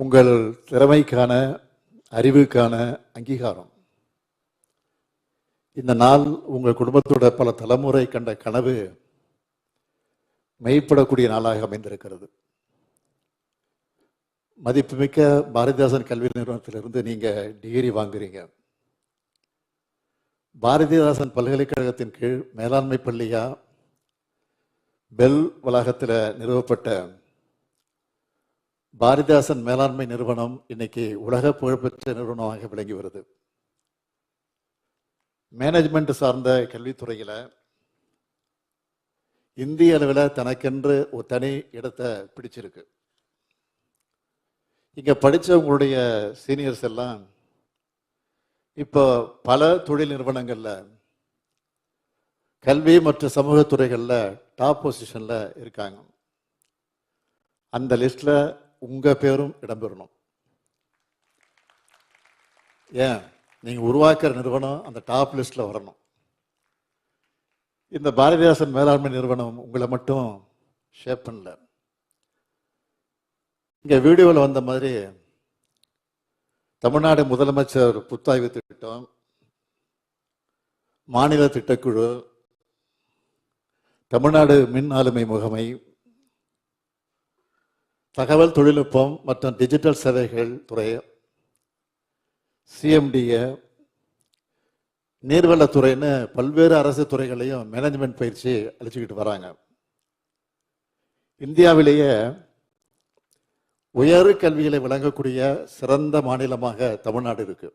உங்கள் திறமைக்கான அறிவுக்கான அங்கீகாரம். இந்த நாள் உங்கள் குடும்பத்தோட பல தலைமுறை கண்ட கனவு மெய்ப்படக்கூடிய நாளாக அமைந்திருக்கிறது. மதிப்புமிக்க பாரதிதாசன் கல்வி நிறுவனத்திலிருந்து நீங்கள் டிகிரி வாங்குறீங்க. பாரதிதாசன் பல்கலைக்கழகத்தின் கீழ் மேலாண்மை பள்ளியா? பெல் வளாகத்தில் நிறுவப்பட்ட பாரதிதாசன் மேலாண்மை நிறுவனம் இன்னைக்கு உலக புகழ்பெற்ற நிறுவனமாக விளங்கி வருது. மேனேஜ்மெண்ட் சார்ந்த கல்வித்துறையில் இந்திய அளவில் தனக்கென்று ஒரு தனி இடத்தை பிடிச்சிருக்கு. இங்கே படிச்சவங்களுடைய சீனியர்ஸ் எல்லாம் இப்போ பல தொழில் நிறுவனங்களில் கல்வி மற்றும் சமூகத்துறைகளில் டாப் பொசிஷனில் இருக்காங்க. அந்த லிஸ்ட்டில் உங்கள் பேரும் இடம்பெறணும். ஏன்? நீங்கள் உருவாக்குற நிறுவனம் அந்த டாப் லிஸ்ட்டில் வரணும். இந்த பாரதிதாசன் மேலாண்மை நிறுவனம் உங்களை மட்டும் ஷேப் பண்ணல. இங்கே வீடியோவில் வந்த மாதிரி தமிழ்நாடு முதலமைச்சர் புத்தாய்வு திட்டம் மாநில திட்டக்குழு தமிழ்நாடு மின் ஆளுமை முகமை தகவல் தொழில்நுட்பம் மற்றும் டிஜிட்டல் சேவைகள் துறை சிஎம்டிஏ நீர்வளத்துறைன்னு பல்வேறு அரசு துறைகளையும் மேனேஜ்மெண்ட் பயிற்சி அளிச்சுக்கிட்டு வராங்க. இந்தியாவிலேயே உயர் கல்விகளை வழங்கக்கூடிய சிறந்த மாநிலமாக தமிழ்நாடு இருக்கு.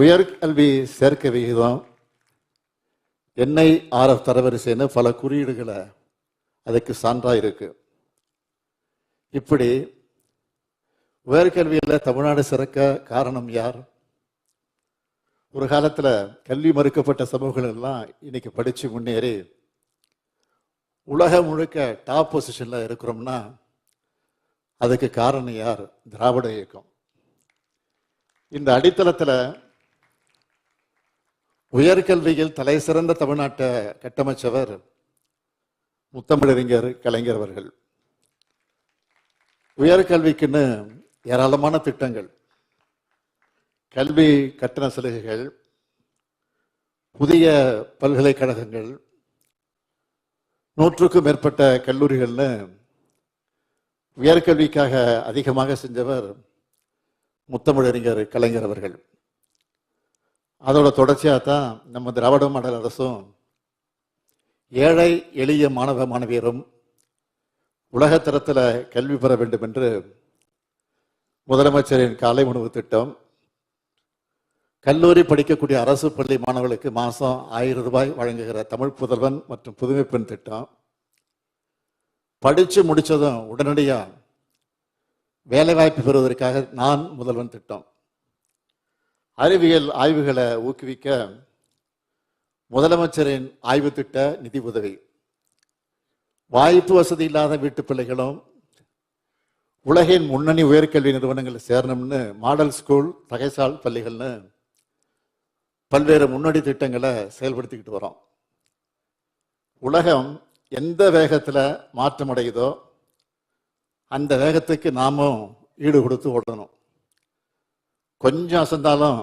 உயர் கல்வி சேர்க்கை விகிதம் என்ஐஆர்எஃப் தரவரிசைன்னு பல குறியீடுகளை அதுக்கு சான்றாக இருக்கு. இப்படி உயர்கல்வியில் தமிழ்நாடு சிறக்க காரணம் யார்? ஒரு காலத்தில் கல்வி மறுக்கப்பட்ட சமூகங்கள் எல்லாம் இன்னைக்கு படித்து முன்னேறி உலகம் முழுக்க டாப் பொசிஷனில் இருக்கிறோம்னா அதுக்கு காரணம் யார்? திராவிட இயக்கம். இந்த அடித்தளத்தில் உயர்கல்வியில் தலை சிறந்த தமிழ்நாட்டை கட்டமைச்சவர் முத்தமிழறிஞர் கலைஞர் அவர்கள். உயர்கல்விக்குன்னு ஏராளமான திட்டங்கள். கல்வி கட்டண சலுகைகள் புதிய பல்கலைக்கழகங்கள் நூற்றுக்கும் மேற்பட்ட கல்லூரிகள்னு உயர்கல்விக்காக அதிகமாக செஞ்சவர் முத்தமிழறிஞர் கலைஞர் அவர்கள். அதோட தொடர்ச்சியாக தான் நம்ம திராவிட மாடல் அரசும் ஏழை எளிய மாணவ மாணவியரும் உலகத்தரத்தில் கல்வி பெற வேண்டும் என்று முதலமைச்சரின் காலை உணவு திட்டம் கல்லூரி படிக்கக்கூடிய அரசு பள்ளி மாணவர்களுக்கு மாதம் ஆயிரம் ரூபாய் வழங்குகிற தமிழ் புதல்வன் மற்றும் புதுமை பெண் திட்டம். படித்து முடித்ததும் உடனடியாக வேலைவாய்ப்பு பெறுவதற்காக நான் முதல்வன் திட்டம். அறிவியல் ஆய்வுகளை ஊக்குவிக்க முதலமைச்சரின் ஆய்வு திட்ட நிதி உதவி. வாய்ப்பு வசதி இல்லாத வீட்டு பிள்ளைகளும் உலகின் முன்னணி உயர்கல்வி நிறுவனங்கள் சேரணும்னு மாடல் ஸ்கூல் தகைசால் பள்ளிகள்னு பல்வேறு முன்னோடி திட்டங்களை செயல்படுத்திக்கிட்டு வரோம். உலகம் எந்த வேகத்தில் மாற்றம் அடையுதோ அந்த வேகத்துக்கு நாமும் ஈடு கொடுத்து ஓடணும். கொஞ்சம் அசந்தாலும்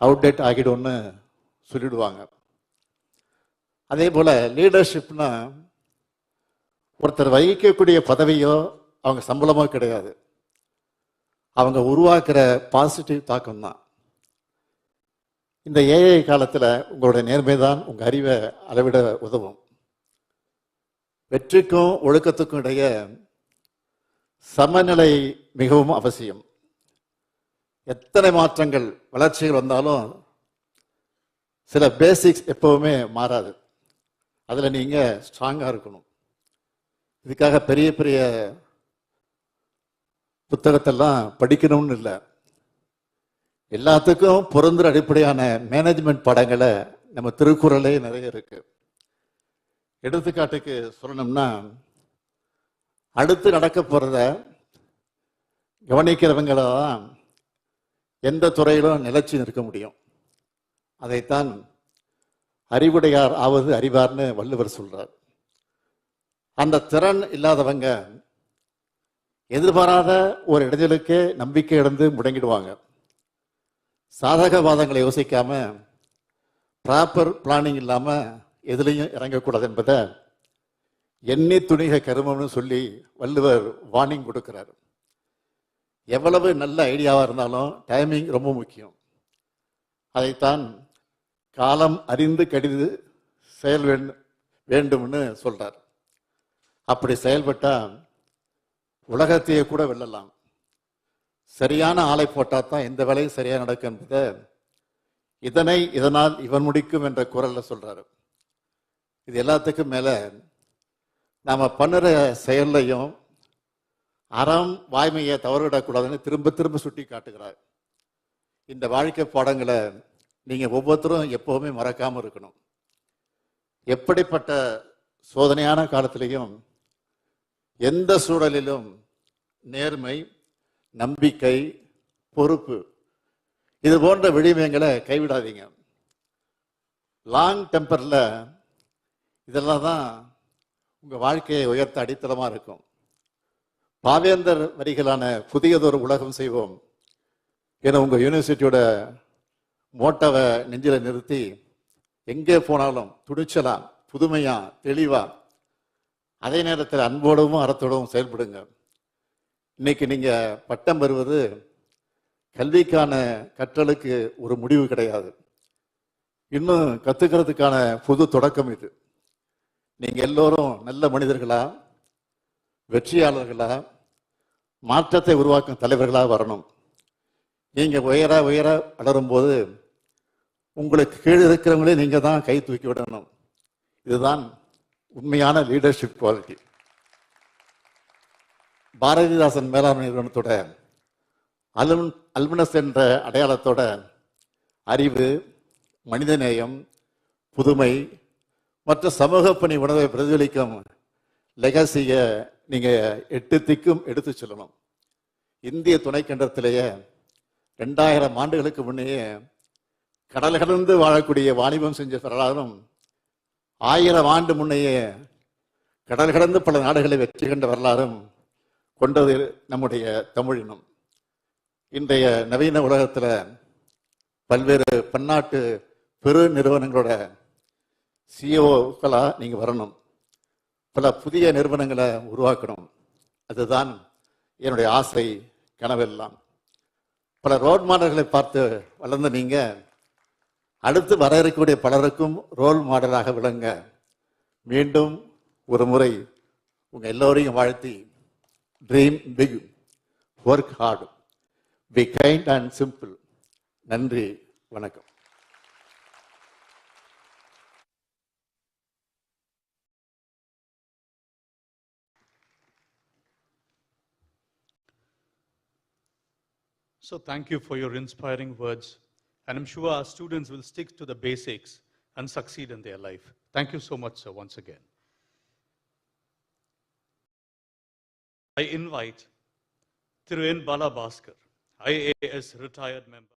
அவுடேட் ஆகிடும்னு சொல்லிடுவாங்க. அதே போல லீடர்ஷிப்னா ஒருத்தர் வகிக்கக்கூடிய பதவியோ அவங்க சம்பளமோ கிடையாது. அவங்க உருவாக்குற பாசிட்டிவ் தாக்கம் தான். இந்த ஏஐ காலத்தில் உங்களுடைய நேர்மை தான் உங்கள் அறிவை அளவிட உதவும். வெற்றிக்கும் ஒழுக்கத்துக்கும் இடையே சமநிலை மிகவும் அவசியம். எத்தனை மாற்றங்கள் வளர்ச்சிகள் வந்தாலும் சில பேசிக்ஸ் எப்பவுமே மாறாது. அதில் நீங்கள் ஸ்ட்ராங்காக இருக்கணும். இதுக்காக பெரிய பெரிய புத்தகத்தெல்லாம் படிக்கணும்னு இல்லை. எல்லாத்துக்கும் பொருந்துற அடிப்படையான மேனேஜ்மெண்ட் படங்களை நம்ம திருக்குறளே நிறைய இருக்கு. எடுத்துக்காட்டுக்கு சொல்லணும்னா அடுத்து நடக்க போகிறத கவனிக்கிறவங்கள தான் எந்த துறையிலும் நிலச்சி நிற்க முடியும். அதைத்தான் அறிவுடையார் ஆவது அறிவார்னு வள்ளுவர் சொல்றார். அந்த திறன் இல்லாதவங்க எதிர்பாராத ஒரு இடைஞ்சலுக்கே நம்பிக்கை இழந்து முடங்கிடுவாங்க. சாதகவாதங்களை யோசிக்காம ப்ராப்பர் பிளானிங் இல்லாம எதுலையும் இறங்கக்கூடாது என்பதை எண்ணி துணிக கருமம்னு சொல்லி வள்ளுவர் வார்னிங் கொடுக்கிறார். எவ்வளவு நல்ல ஐடியாவாக இருந்தாலும் டைமிங் ரொம்ப முக்கியம். அதைத்தான் காலம் அறிந்து கடிது செயல் வேண்டும்னு சொல்றார். அப்படி செயல்பட்டா உலகத்தையே கூட வெல்லலாம். சரியான ஆலை போட்டால் தான் எந்த வேலையும் சரியா நடக்கும் என்பதை இதனை இதனால் இவன் முடிக்கும் என்ற குரல்ல சொல்றாரு. இது எல்லாத்துக்கும் மேல நாம பண்ணுற செயல்லையும் அறம் வாய்மையை தவறுவிடக்கூடாதுன்னு திரும்ப திரும்ப சுட்டி காட்டுகிறார் இந்த வாழ்க்கை பாடங்களை நீங்கள் ஒவ்வொருத்தரும் எப்பவுமே மறக்காமல் இருக்கணும். எப்படிப்பட்ட சோதனையான காலத்திலையும் எந்த சூழலிலும் நேர்மை நம்பிக்கை பொறுப்பு இது போன்ற விடிமயங்களை கைவிடாதீங்க. லாங் டெம்பரில் இதெல்லாம் தான் உங்கள் வாழ்க்கையை உயர்த்த அடித்தளமாக இருக்கும். பாவேந்தர் வரிகளான புதியதொரு உலகம் செய்வோம் என உங்கள் யூனிவர்சிட்டியோட மோட்டோவை நெஞ்சில நிறுத்தி எங்கே போனாலும் துணிச்சலா புதுமையா தெளிவா அதே நேரத்தில் அன்போடவும் அறத்தோடவும் செயல்படுங்க. இன்னைக்கு நீங்க பட்டம் பெறுவது கல்விக்கான கற்றலுக்கு ஒரு முடிவு கிடையாது. இன்னும் கத்துக்கிறதுக்கான புது தொடக்கம் இது. நீங்க எல்லோரும் நல்ல மனிதர்களா வெற்றியாளர்களா மாற்றத்தை உருவாக்கும் தலைவர்களாக வரணும். நீங்க உயர உயர வளரும்போது உங்களுக்கு கீழே இருக்கிறவங்களே நீங்க தான் கை தூக்கி விடணும். இதுதான் உண்மையான லீடர்ஷிப் குவாலிட்டி பாரதிதாசன் மேலாண்மை நிறுவனத்தோட அலுன் அல்மினஸ் என்ற அடையாளத்தோட அறிவு மனிதநேயம் புதுமை மற்ற சமூக பணி உணவை பிரதிபலிக்கும் லெகசிய நீங்கள் எட்டு திக்கும் எடுத்து செல்லணும். இந்திய துணைக்கண்டத்திலேயே ரெண்டாயிரம் ஆண்டுகளுக்கு முன்னையே கடல் கடந்து வாழக்கூடிய வாணிபம் செஞ்ச வரலாறும் ஆயிரம் ஆண்டு முன்னையே கடல் கடந்து பல நாடுகளை வெற்றி கண்ட வரலாறும் கொண்டது நம்முடைய தமிழினம் இன்றைய நவீன உலகத்தில் பல்வேறு பன்னாட்டு பெரு நிறுவனங்களோட சிஓக்களாக நீங்கள் வரணும். பல புதிய நிறுவனங்களை உருவாக்கணும். அதுதான் என்னுடைய ஆசை கனவெல்லாம். பல ரோல் மாடல்களை பார்த்து வளர்ந்த நீங்க அடுத்து வர இருக்கக்கூடிய பலருக்கும் ரோல் மாடலாக விளங்க மீண்டும் ஒரு முறை உங்க எல்லோரையும் வாழ்த்தி dream big work hard be kind and simple நன்றி வணக்கம். So thank you for your inspiring words. And I'm sure our students will stick to the basics and succeed in their life. Thank you so much, sir, once again. I invite Thiru N. Bala Bhaskar, IAS retired member.